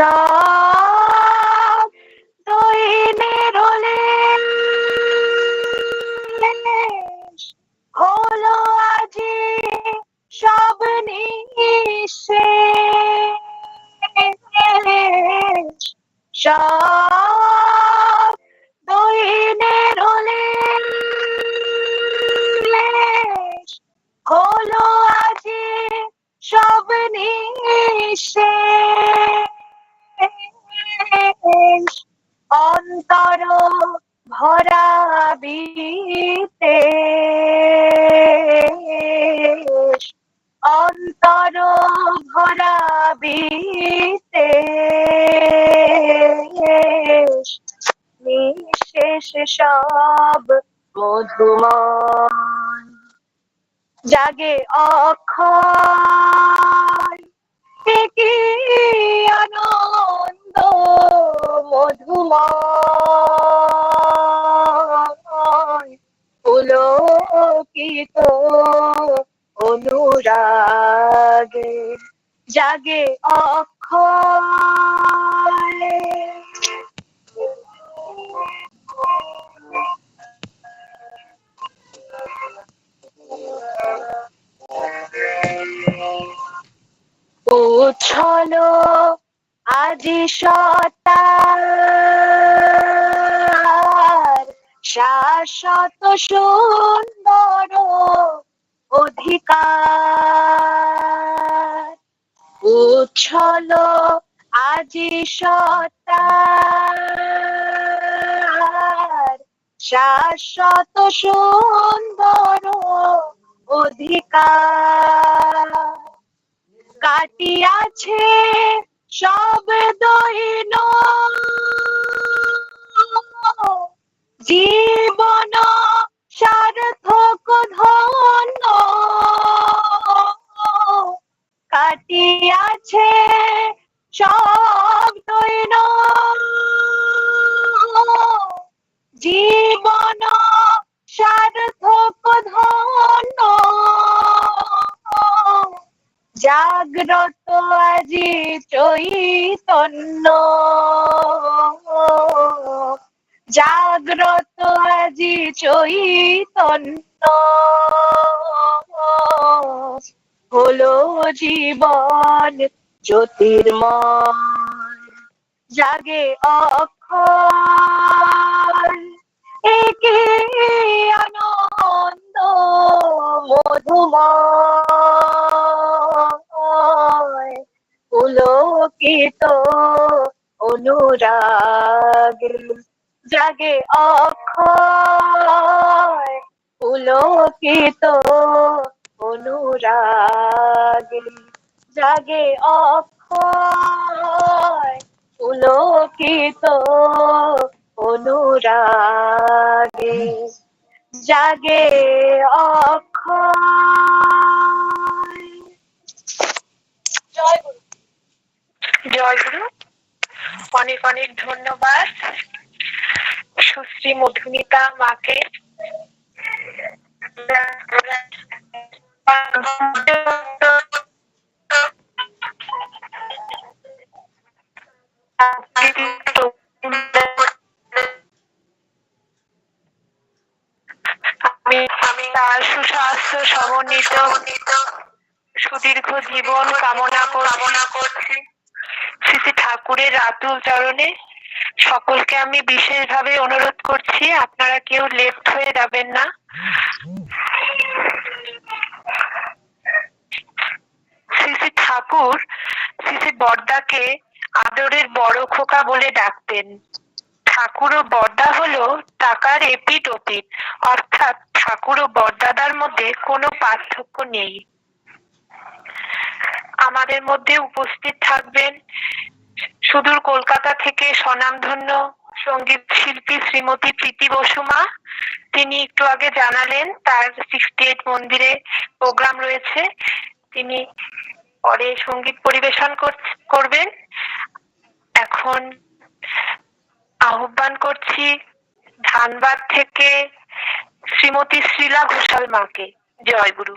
সব দৈনের হলো। আজি সব নিশে সব অন্তর ভরা বিতে। অন্তর ভরা বিতে। নিঃশেষ সব মধুময়। জাগে অক্ষয় কি আনন্দ মধুময়। পুলকিত অনুরাগে জাগে অক্ষয়। উছল আজি সতার শাশ্বত সুন্দর অধিকার। উছল আজি সতার শাশ্বত সুন্দর অধিকার। কাটিয়াছে সব দৈন কাটিয়াছে সব দৈন জীবন সার্থক ধন্য। জাগ্রত আজি চৈতন্য। জাগ্রত আজি চৈতন্য। হলো জীবন জ্যোতির্ময়। জাগে অক্ষয় একে আনন্দ মধুময়। পুলকিত অনুরাগ জাগে অক্ষয় পুলকিত অনুরাগ, জাগে অক্ষয়, পুলকিত অনুরাগে, জাগে অক্ষয়। জয় গুরু। অনেক অনেক ধন্যবাদ। সুশ্রী মধুমিতা মাকে। সমন্বিত সুদীর্ঘ জীবন, কামনা কামনা করছি। শ্রী ঠাকুরের আতুল চরণে সকলকে আমি বিশেষভাবে অনুরোধ করছি, আপনারা কেউ লেফট হয়ে যাবেন না শ্রী শ্রী শ্রী বর্দাকে আদরের বড় খোকা বলে ডাকতেন। ঠাকুর ও বর্দা হলো টাকার এপিট ওপিট অর্থাৎ ঠাকুর ও বরদাদার মধ্যে কোনো পার্থক্য নেই। আমাদের মধ্যে উপস্থিত থাকবেন সুদূর কলকাতা থেকে স্বনামধন্য সংগীত শিল্পী শ্রীমতী প্রীতি বসুমা তিনি একটু আগে জানালেন, তার সিক্সটি এইট মন্দিরে প্রোগ্রাম রয়েছে। তিনি পরে সংগীত পরিবেশন কর- করবেন। এখন আহ্বান করছি ধানবাদ থেকে শ্রীমতী শ্রীলা ঘোষাল মাকে। জয় গুরু।